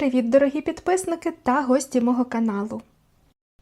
Привіт, дорогі підписники та гості мого каналу.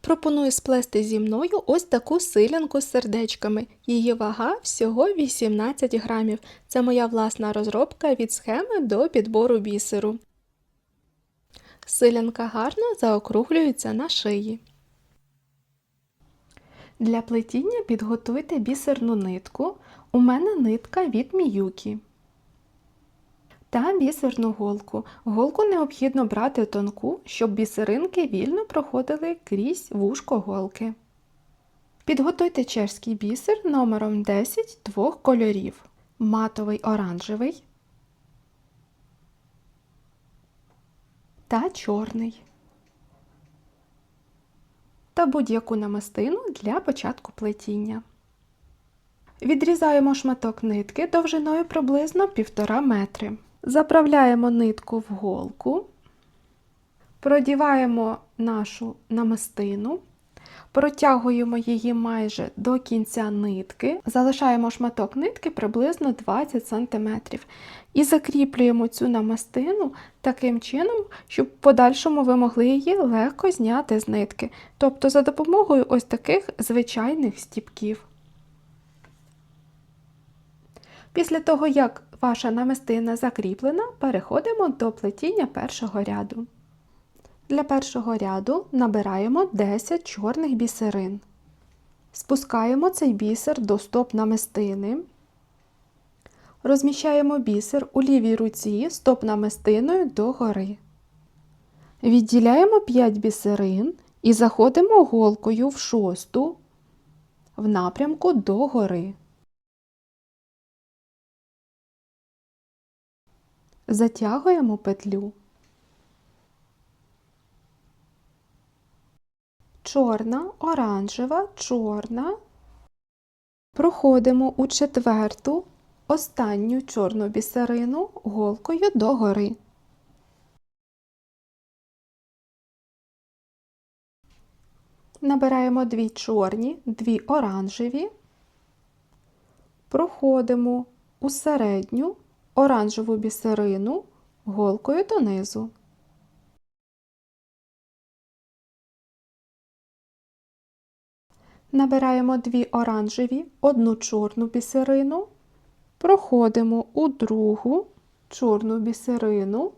Пропоную сплести зі мною ось таку силянку з сердечками. Її вага всього 18 грамів. Це моя власна розробка від схеми до підбору бісеру. Силянка гарно заокруглюється на шиї. Для плетіння підготуйте бісерну нитку. У мене нитка від Міюкі. Та бісерну голку. Голку необхідно брати тонку, щоб бісеринки вільно проходили крізь вушко голки. Підготуйте чешський бісер номером 10 двох кольорів: матовий оранжевий та чорний. Та будь-яку намистину для початку плетіння. Відрізаємо шматок нитки довжиною приблизно 1,5 метри. Заправляємо нитку в голку, продіваємо нашу намистину, протягуємо її майже до кінця нитки, залишаємо шматок нитки приблизно 20 см і закріплюємо цю намистину таким чином, щоб в подальшому ви могли її легко зняти з нитки, тобто за допомогою ось таких звичайних стіпків. Після того, як ваша намистина закріплена, переходимо до плетіння першого ряду. Для першого ряду набираємо 10 чорних бісерин. Спускаємо цей бісер до стоп намистини. Розміщаємо бісер у лівій руці стоп намистиною догори. Відділяємо 5 бісерин і заходимо голкою в шосту в напрямку догори. Затягуємо петлю. Чорна, оранжева, чорна. Проходимо у четверту, останню чорну бісерину голкою догори. Набираємо дві чорні, дві оранжеві, проходимо у середню оранжеву бісерину голкою донизу. Набираємо дві оранжеві, одну чорну бісерину, проходимо у другу чорну бісерину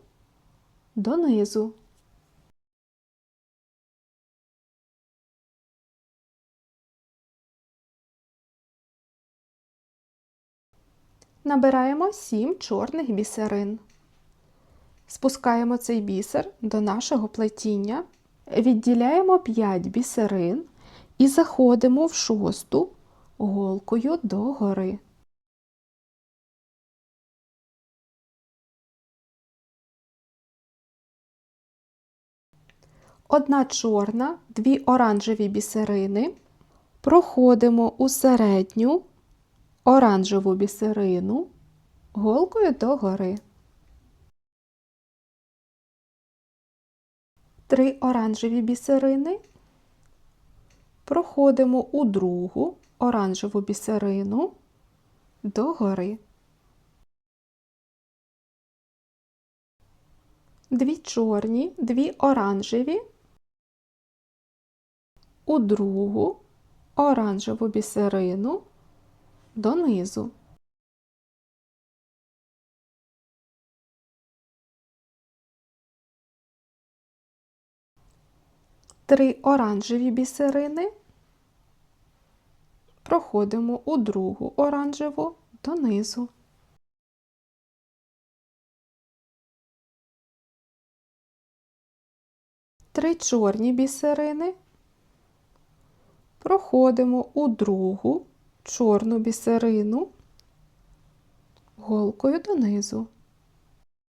донизу. Набираємо 7 чорних бісерин. Спускаємо цей бісер до нашого плетіння, відділяємо 5 бісерин і заходимо в шосту голкою догори. Одна чорна, дві оранжеві бісерини. Проходимо у середню оранжеву бісерину голкою догори. Три оранжеві бісерини. Проходимо у другу оранжеву бісерину догори. Дві чорні, дві оранжеві. У другу оранжеву бісерину донизу. Три оранжеві бісерини. Проходимо у другу оранжеву донизу. Три чорні бісерини. Проходимо у другу чорну бісерину голкою донизу.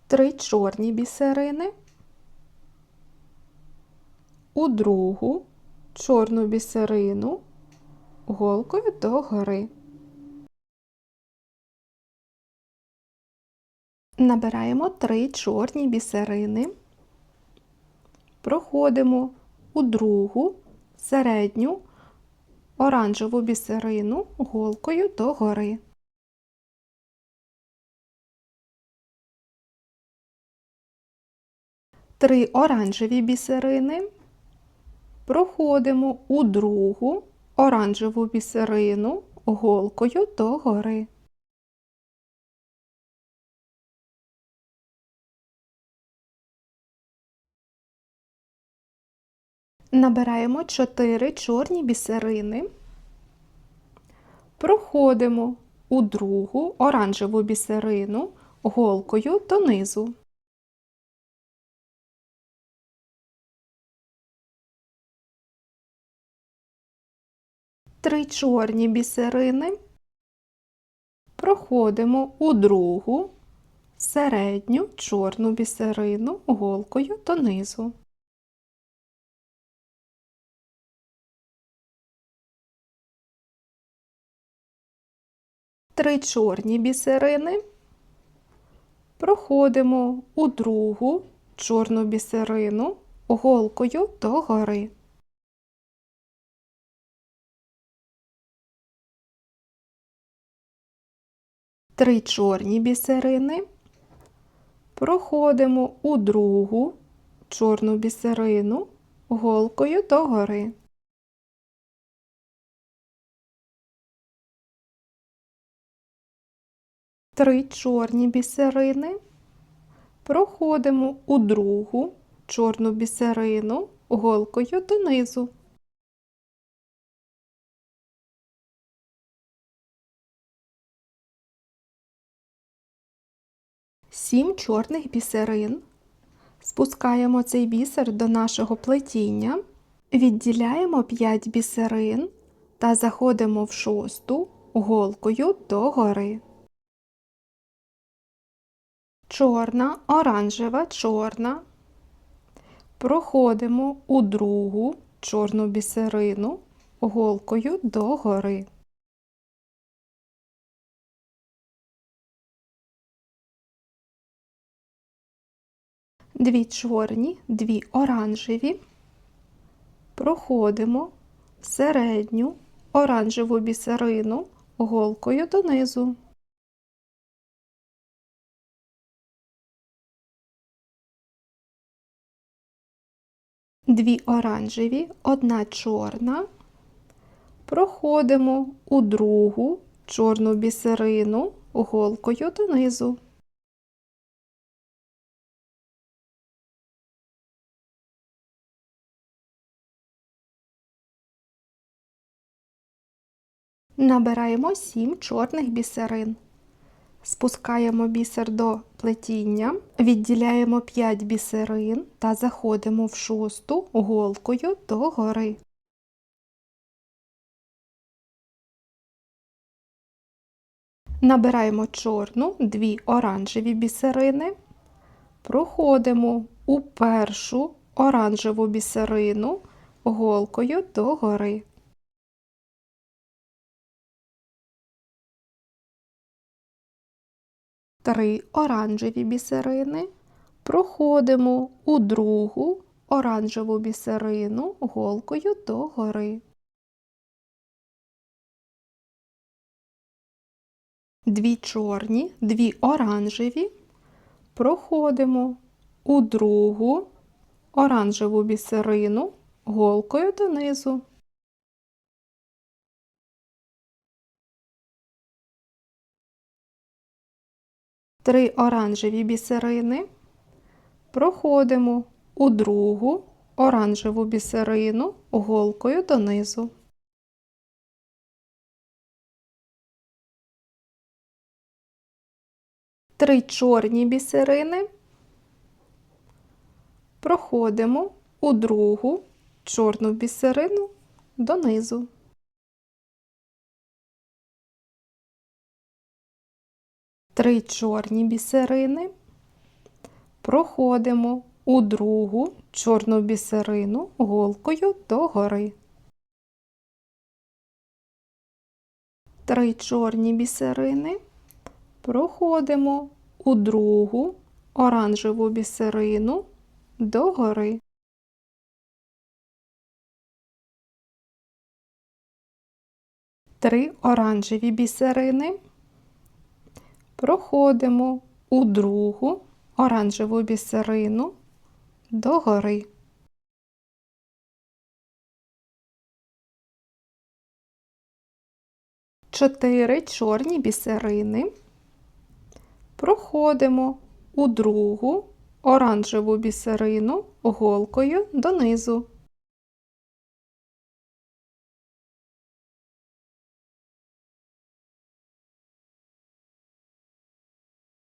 Три чорні бісерини. У другу чорну бісерину голкою догори. Набираємо три чорні бісерини, проходимо у другу середню оранжеву бісерину голкою догори. Три оранжеві бісерини. Проходимо у другу оранжеву бісерину голкою догори. Набираємо 4 чорні бісерини. Проходимо у другу оранжеву бісерину голкою донизу. Три чорні бісерини. Проходимо у другу середню чорну бісерину голкою донизу. Три чорні бісерини. Проходимо у другу чорну бісерину голкою догори. Три чорні бісерини. Проходимо у другу чорну бісерину голкою догори. Три чорні бісерини. Проходимо у другу чорну бісерину голкою донизу. Сім чорних бісерин. Спускаємо цей бісер до нашого плетіння, відділяємо 5 бісерин та заходимо в шосту голкою догори. Чорна, оранжева, чорна. Проходимо у другу чорну бісерину голкою догори. Дві чорні, дві оранжеві. Проходимо середню оранжеву бісерину голкою донизу. Дві оранжеві, одна чорна. Проходимо у другу чорну бісерину голкою донизу. Набираємо 7 чорних бісерин. Спускаємо бісер до плетіння, відділяємо 5 бісерин та заходимо в шосту голкою догори. Набираємо чорну, 2 оранжеві бісерини, проходимо у першу оранжеву бісерину голкою догори. Три оранжеві бісерини. Проходимо у другу оранжеву бісерину голкою догори. Дві чорні, дві оранжеві. Проходимо у другу оранжеву бісерину голкою донизу. Три оранжеві бісерини. Проходимо у другу оранжеву бісерину голкою донизу. Три чорні бісерини. Проходимо у другу чорну бісерину донизу. Три чорні бісерини. Проходимо у другу чорну бісерину голкою догори. Три чорні бісерини. Проходимо у другу оранжеву бісерину догори. Три оранжеві бісерини. Проходимо у другу оранжеву бісерину догори. Чотири чорні бісерини. Проходимо у другу оранжеву бісерину голкою донизу.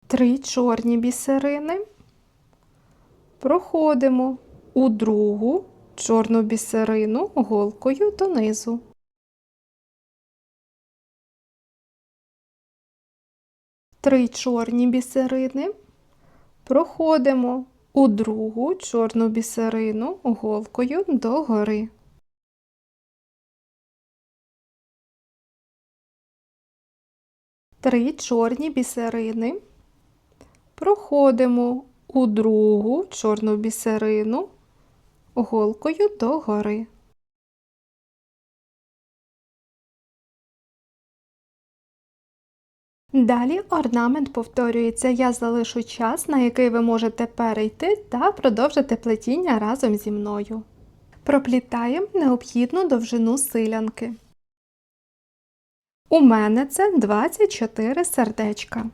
Три чорні бісерини. Проходимо у другу чорну бісерину голкою донизу. Три чорні бісерини. Проходимо у другу чорну бісерину голкою догори. Три чорні бісерини. Проходимо у другу чорну бісерину голкою догори. Далі орнамент повторюється. Я залишу час, на який ви можете перейти та продовжити плетіння разом зі мною. Проплітаємо необхідну довжину силянки. У мене це 24 сердечка.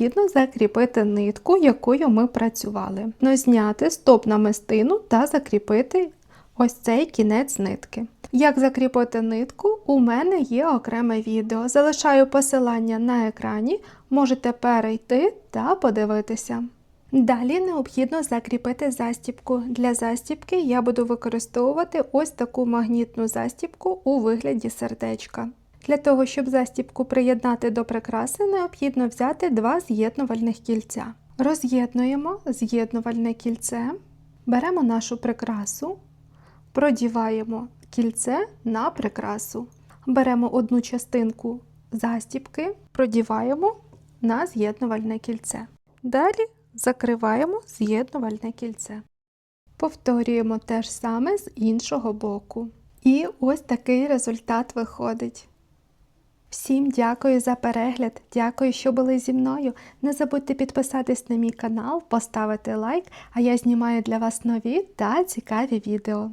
Необхідно закріпити нитку, якою ми працювали. Но зняти стоп намистину та закріпити ось цей кінець нитки. Як закріпити нитку, у мене є окреме відео. Залишаю посилання на екрані, можете перейти та подивитися. Далі необхідно закріпити застібку. Для застібки я буду використовувати ось таку магнітну застібку у вигляді сердечка. Для того, щоб застібку приєднати до прикраси, необхідно взяти два з'єднувальних кільця. Роз'єднуємо з'єднувальне кільце, беремо нашу прикрасу, продіваємо кільце на прикрасу. Беремо одну частинку застібки, продіваємо на з'єднувальне кільце. Далі закриваємо з'єднувальне кільце. Повторюємо те ж саме з іншого боку. І ось такий результат виходить. Всім дякую за перегляд, дякую, що були зі мною. Не забудьте підписатись на мій канал, поставити лайк, а я знімаю для вас нові та цікаві відео.